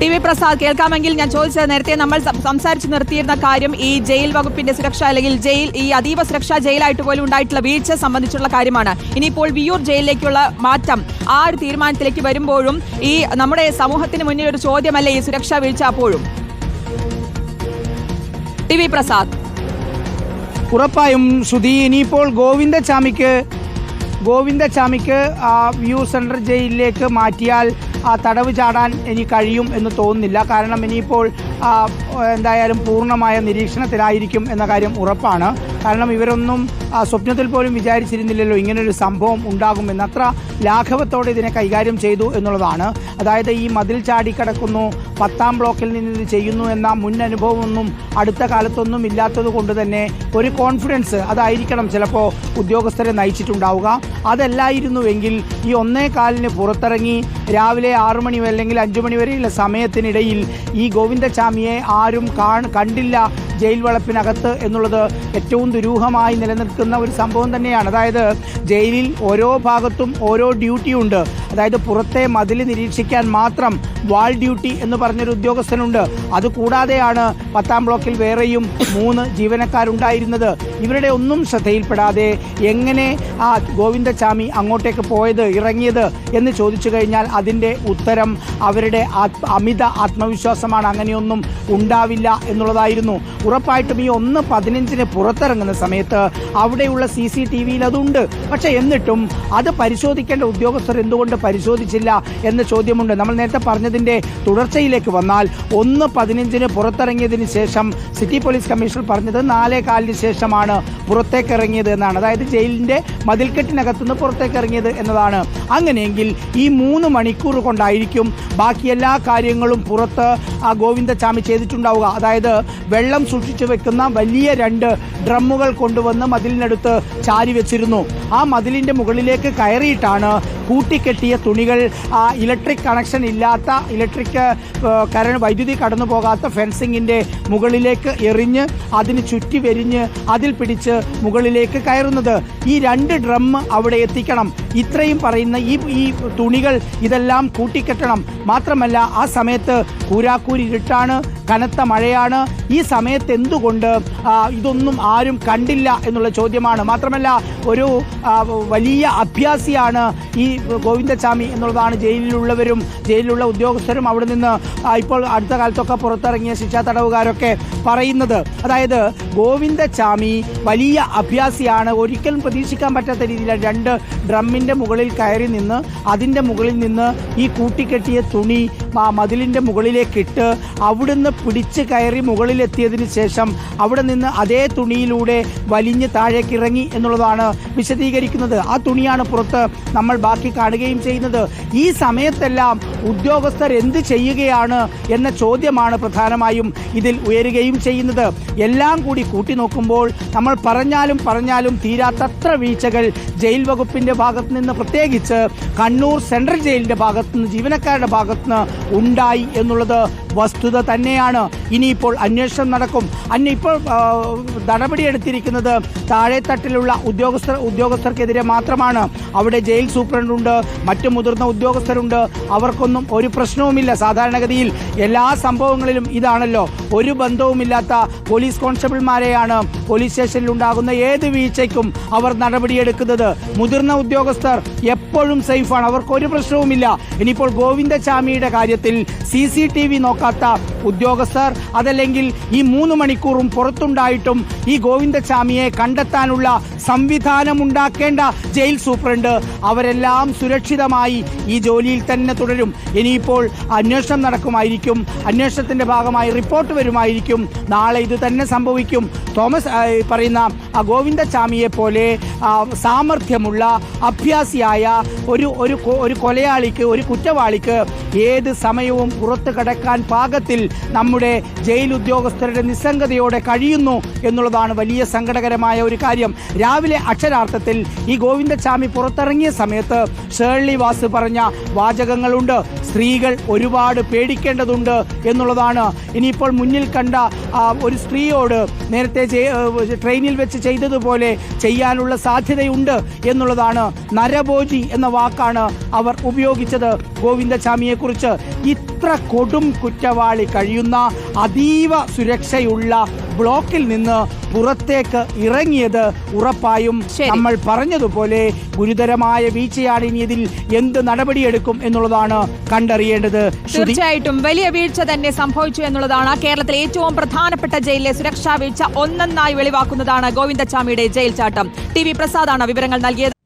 T V Prasad കേൾക്കാമെങ്കിൽ ഞാൻ ചോദിച്ചത് നേരത്തെ നമ്മൾ സംസാരിച്ചു നിർത്തിയിരുന്ന കാര്യം ഈ ജയിൽ വകുപ്പിന്റെ സുരക്ഷ അല്ലെങ്കിൽ ജയിൽ ഈ അതീവ സുരക്ഷാ ജയിലായിട്ട് പോലും ഉണ്ടായിട്ടുള്ള വീഴ്ച സംബന്ധിച്ചുള്ള കാര്യമാണ്. ഇനിയിപ്പോൾ വിയൂർ ജയിലിലേക്കുള്ള മാറ്റം ആ ഒരു തീരുമാനത്തിലേക്ക് വരുമ്പോഴും ഈ നമ്മുടെ സമൂഹത്തിന് മുന്നിൽ ഒരു ചോദ്യമല്ലേ ഈ സുരക്ഷാ വീഴ്ച അപ്പോഴും? T V Prasad. ഉറപ്പായും ശ്രുതി ഇനിയിപ്പോൾ ഗോവിന്ദചാമിക്ക് ഗോവിന്ദചാമിക്ക് വ്യൂ സെൻട്രൽ ജയിലിലേക്ക് മാറ്റിയാൽ തടവ് ചാടാൻ ഇനി കഴിയും എന്ന് തോന്നുന്നില്ല. കാരണം ഇനിയിപ്പോൾ ആ, എന്തായാലും പൂർണമായ നിരീക്ഷണത്തിലായിരിക്കും എന്ന കാര്യം ഉറപ്പാണ്. കാരണം ഇവരൊന്നും സ്വപ്നത്തിൽ പോലും വിചാരിച്ചിരുന്നില്ലല്ലോ ഇങ്ങനൊരു സംഭവം ഉണ്ടാകുമെന്ന്. അത്ര ലാഘവത്തോടെ ഇതിനെ കൈകാര്യം ചെയ്തു എന്നുള്ളതാണ്. അതായത് ഈ മതിൽ ചാടിക്കടക്കുന്നു പത്താം ബ്ലോക്കിൽ നിന്ന് ഇത് ചെയ്യുന്നു എന്ന മുൻ അനുഭവമൊന്നും അടുത്ത കാലത്തൊന്നും ഇല്ലാത്തത് കൊണ്ട് തന്നെ ഒരു കോൺഫിഡൻസ് അതായിരിക്കണം ചിലപ്പോൾ ഉദ്യോഗസ്ഥരെ നയിച്ചിട്ടുണ്ടാവുക. അതല്ലായിരുന്നുവെങ്കിൽ ഈ ഒന്നേ കാലിന് പുറത്തിറങ്ങി രാവിലെ ആറു മണി അല്ലെങ്കിൽ അഞ്ചു മണി വരെയുള്ള സമയത്തിനിടയിൽ ഈ ഗോവിന്ദചാമിയെ ആരും കണ്ടില്ല ജയിൽ വളപ്പിനകത്ത് എന്നുള്ളത് ഏറ്റവും ദുരൂഹമായി നിലനിൽക്കുന്ന ഒരു സംഭവം തന്നെയാണ്. അതായത് ജയിലിൽ ഓരോ ഭാഗത്തും ഓരോ ഡ്യൂട്ടിയുണ്ട്. അതായത് പുറത്തെ മതിൽ നിരീക്ഷിക്കാൻ മാത്രം വാൾ ഡ്യൂട്ടി എന്ന് പറഞ്ഞൊരു ഉദ്യോഗസ്ഥനുണ്ട്. അതുകൂടാതെയാണ് പത്താം ബ്ലോക്കിൽ വേറെയും മൂന്ന് ജീവനക്കാരുണ്ടായിരുന്നത്. ഇവരുടെ ഒന്നും ശ്രദ്ധയിൽപ്പെടാതെ എങ്ങനെ ആ ഗോവിന്ദചാമി അങ്ങോട്ടേക്ക് പോയത് ഇറങ്ങിയത് എന്ന് ചോദിച്ചു കഴിഞ്ഞാൽ അതിന്റെ ഉത്തരം അവരുടെ അമിത ആത്മവിശ്വാസമാണ്. അങ്ങനെയൊന്നും ഉണ്ടാവില്ല എന്നുള്ളതായിരുന്നു. ഉറപ്പായിട്ടും ഈ ഒന്ന് പതിനഞ്ചിന് പുറത്തിറങ്ങുന്ന സമയത്ത് അവിടെയുള്ള സി സി ടി വിയിൽ അതുണ്ട്. പക്ഷേ എന്നിട്ടും അത് പരിശോധിക്കേണ്ട ഉദ്യോഗസ്ഥർ എന്തുകൊണ്ട് പരിശോധിച്ചില്ല എന്ന ചോദ്യമുണ്ട്. നമ്മൾ നേരത്തെ പറഞ്ഞതിന്റെ തുടർച്ചയിലേക്ക് വന്നാൽ ഒന്ന് പതിനഞ്ചിന് പുറത്തിറങ്ങിയതിന് ശേഷം സിറ്റി പോലീസ് കമ്മീഷണർ പറഞ്ഞത് നാലേ കാലിന് ശേഷമാണ് പുറത്തേക്ക് ഇറങ്ങിയത് എന്നാണ്. അതായത് ജയിലിന്റെ മതിൽക്കെട്ടിനകത്തുനിന്ന് പുറത്തേക്ക് ഇറങ്ങിയത് എന്നതാണ്. അങ്ങനെയെങ്കിൽ ഈ മൂന്ന് മണിക്കൂർ കൊണ്ടായിരിക്കും ബാക്കി എല്ലാ കാര്യങ്ങളും പുറത്ത് ആ ഗോവിന്ദചാമി ചെയ്തിട്ടുണ്ടാവുക. അതായത് വെള്ളം സൂക്ഷിച്ചു വെക്കുന്ന വലിയ രണ്ട് ഡ്രമ്മുകൾ കൊണ്ടുവന്ന് മതിലിനടുത്ത് ചാരി വെച്ചിരുന്നു ആ മതിലിന്റെ മുകളിലേക്ക് കയറിയിട്ടാണ് കൂട്ടിക്കെട്ടിയ തുണികൾ ഇലക്ട്രിക് കണക്ഷൻ ഇല്ലാത്ത ഇലക്ട്രിക് കര വൈദ്യുതി കടന്നു പോകാത്ത ഫെൻസിങ്ങിന്റെ മുകളിലേക്ക് എറിഞ്ഞ് അതിന് ചുറ്റി വെരിഞ്ഞ് അതിൽ പിടിച്ച് മുകളിലേക്ക് കയറുന്നത്. ഈ രണ്ട് ഡ്രം അവിടെ എത്തിക്കണം. ഇത്രയും പറയുന്ന ഈ ഈ തുണികൾ ഇതെല്ലാം കൂട്ടിക്കെട്ടണം. മാത്രമല്ല ആ സമയത്ത് കൂരാക്കൂരി ഇരുട്ടാണ് കനത്ത മഴയാണ്. ഈ സമയത്ത് എന്തുകൊണ്ട് ഇതൊന്നും ആരും കണ്ടില്ല എന്നുള്ള ചോദ്യമാണ്. മാത്രമല്ല ഒരു വലിയ അഭ്യാസിയാണ് ഈ ഗോവിന്ദസ്വാമി എന്നുള്ളതാണ് ജയിലിലുള്ളവരും ജയിലിലുള്ള ഉദ്യോഗസ്ഥരും അവിടെ നിന്ന് ഇപ്പോൾ അടുത്ത കാലത്തൊക്കെ പുറത്തിറങ്ങിയ ശിക്ഷാ തടവുകാരൊക്കെ പറയുന്നത്. അതായത് ഗോവിന്ദസ്വാമി വലിയ അഭ്യാസിയാണ്. ഒരിക്കലും പ്രതീക്ഷിക്കാൻ പറ്റാത്ത രീതിയിൽ രണ്ട് ഡ്രമ്മിന്റെ മുകളിൽ കയറി നിന്ന് അതിന്റെ മുകളിൽ നിന്ന് ഈ കൂട്ടിക്കെട്ടിയ തുണി മതിലിന്റെ മുകളിലേക്കിട്ട് അവിടുന്ന് പിടിച്ച് കയറി മുകളിലെത്തിയതിന് ശേഷം അവിടെ നിന്ന് അതേ തുണിയിലൂടെ വലിഞ്ഞ് താഴേക്ക് ഇറങ്ങി എന്നുള്ളതാണ് വിശദീകരിക്കുന്നത്. ആ തുണിയാണ് പുറത്ത് നമ്മൾ ബാക്കി കാണുകയും ചെയ്യുന്നത്. ഈ സമയത്തെല്ലാം ഉദ്യോഗസ്ഥർ എന്ത് ചെയ്യുകയാണ് എന്ന ചോദ്യമാണ് പ്രധാനമായും ഇതിൽ ഉയരുകയും ചെയ്യുന്നത്. എല്ലാം കൂടി കൂട്ടി നോക്കുമ്പോൾ നമ്മൾ പറഞ്ഞാലും പറഞ്ഞാലും തീരാത്തത്ര വീഴ്ചകൾ ജയിൽ വകുപ്പിന്റെ ഭാഗത്ത് നിന്ന് പ്രത്യേകിച്ച് കണ്ണൂർ സെൻട്രൽ ജയിലിന്റെ ഭാഗത്ത് നിന്ന് ജീവനക്കാരുടെ ഭാഗത്ത് നിന്ന് ഉണ്ടായി എന്നുള്ളത് വസ്തുത തന്നെയാണ്. ഇനിയിപ്പോൾ അന്വേഷണം നടക്കും. അന്യ ഇപ്പോൾ നടപടിയെടുത്തിരിക്കുന്നത് താഴെത്തട്ടിലുള്ള ഉദ്യോഗസ്ഥർ ഉദ്യോഗസ്ഥർക്കെതിരെ മാത്രമാണ്. അവിടെ ജയിൽ സൂപ്രണ്ടുണ്ട് മറ്റു മുതിർന്ന ഉദ്യോഗസ്ഥരുണ്ട്. അവർക്കൊന്നും ഒരു പ്രശ്നവുമില്ല. സാധാരണഗതിയിൽ എല്ലാ സംഭവങ്ങളിലും ഇതാണല്ലോ. ഒരു ബന്ധവുമില്ലാത്ത പോലീസ് കോൺസ്റ്റബിൾമാരെയാണ് പോലീസ് സ്റ്റേഷനിൽ ഉണ്ടാകുന്ന ഏത് വീഴ്ചയ്ക്കും അവർ നടപടിയെടുക്കുന്നത്. മുതിർന്ന ഉദ്യോഗസ്ഥർ എപ്പോഴും സേഫാണ്. അവർക്ക് ഒരു പ്രശ്നവുമില്ല. ഇനിയിപ്പോൾ ഗോവിന്ദചാമിയുടെ കാര്യത്തിൽ സി സി ടി വി かった ഉദ്യോഗസ്ഥർ അതല്ലെങ്കിൽ ഈ മൂന്ന് മണിക്കൂറും പുറത്തുണ്ടായിട്ടും ഈ ഗോവിന്ദസ്വാമിയെ കണ്ടെത്താനുള്ള സംവിധാനമുണ്ടാക്കേണ്ട ജയിൽ സൂപ്രണ്ട് അവരെല്ലാം സുരക്ഷിതമായി ഈ ജോലിയിൽ തന്നെ തുടരും. ഇനിയിപ്പോൾ അന്വേഷണം നടക്കുമായിരിക്കും. അന്വേഷണത്തിന്റെ ഭാഗമായി റിപ്പോർട്ട് വരുമായിരിക്കും. നാളെ ഇത് തന്നെ സംഭവിക്കും. തോമസ് പറയുന്ന ആ ഗോവിന്ദചാമിയെ പോലെ സാമർഥ്യമുള്ള അഭ്യാസിയായ ഒരു ഒരു കൊലയാളിക്ക് ഒരു കുറ്റവാളിക്ക് ഏത് സമയവും പുറത്തു കടക്കാൻ പാകത്തിൽ നമ്മുടെ ജയിൽ ഉദ്യോഗസ്ഥരുടെ നിസ്സംഗതയോടെ കഴിയുന്നു എന്നുള്ളതാണ് വലിയ സങ്കടകരമായ ഒരു കാര്യം. രാവിലെ അക്ഷരാർത്ഥത്തിൽ ഈ ഗോവിന്ദസ്വാമി പുറത്തിറങ്ങിയ സമയത്ത് ഷേർലി വാസ് പറഞ്ഞ വാചകങ്ങളുണ്ട്. സ്ത്രീകൾ ഒരുപാട് പേടിക്കേണ്ടതുണ്ട് എന്നുള്ളതാണ്. ഇനിയിപ്പോൾ മുന്നിൽ കണ്ട ഒരു സ്ത്രീയോട് നേരത്തെ ട്രെയിനിൽ വെച്ച് ചെയ്തതുപോലെ ചെയ്യാനുള്ള സാധ്യതയുണ്ട് എന്നുള്ളതാണ് നരഭോജി എന്ന വാക്കാണ് അവർ ഉപയോഗിച്ചത് ഗോവിന്ദസ്വാമിയെക്കുറിച്ച് ഇത്ര കൊടും കുറ്റവാളി കഴിയുന്ന അതീവ സുരക്ഷയുള്ള ബ്ലോക്കിൽ നിന്ന് പുറത്തേക്ക് ഇറങ്ങിയത് ഉറപ്പായും നമ്മൾ പറഞ്ഞതുപോലെ ഗുരുതരമായ വീഴ്ചയാണ് ഇനി ഇതിൽ എന്ത് നടപടിയെടുക്കും എന്നുള്ളതാണ് കണ്ടറിയേണ്ടത്. തീർച്ചയായിട്ടും വലിയ വീഴ്ച തന്നെ സംഭവിച്ചു എന്നുള്ളതാണ് കേരളത്തിലെ ഏറ്റവും പ്രധാനപ്പെട്ട ജയിലിലെ സുരക്ഷാ വീഴ്ച ഒന്നൊന്നായി വെളിവാക്കുന്നതാണ് ഗോവിന്ദച്ചാമിയുടെ ജയിൽ ചാട്ടം. ടി വി പ്രസാദാണ് വിവരങ്ങൾ നൽകിയത്.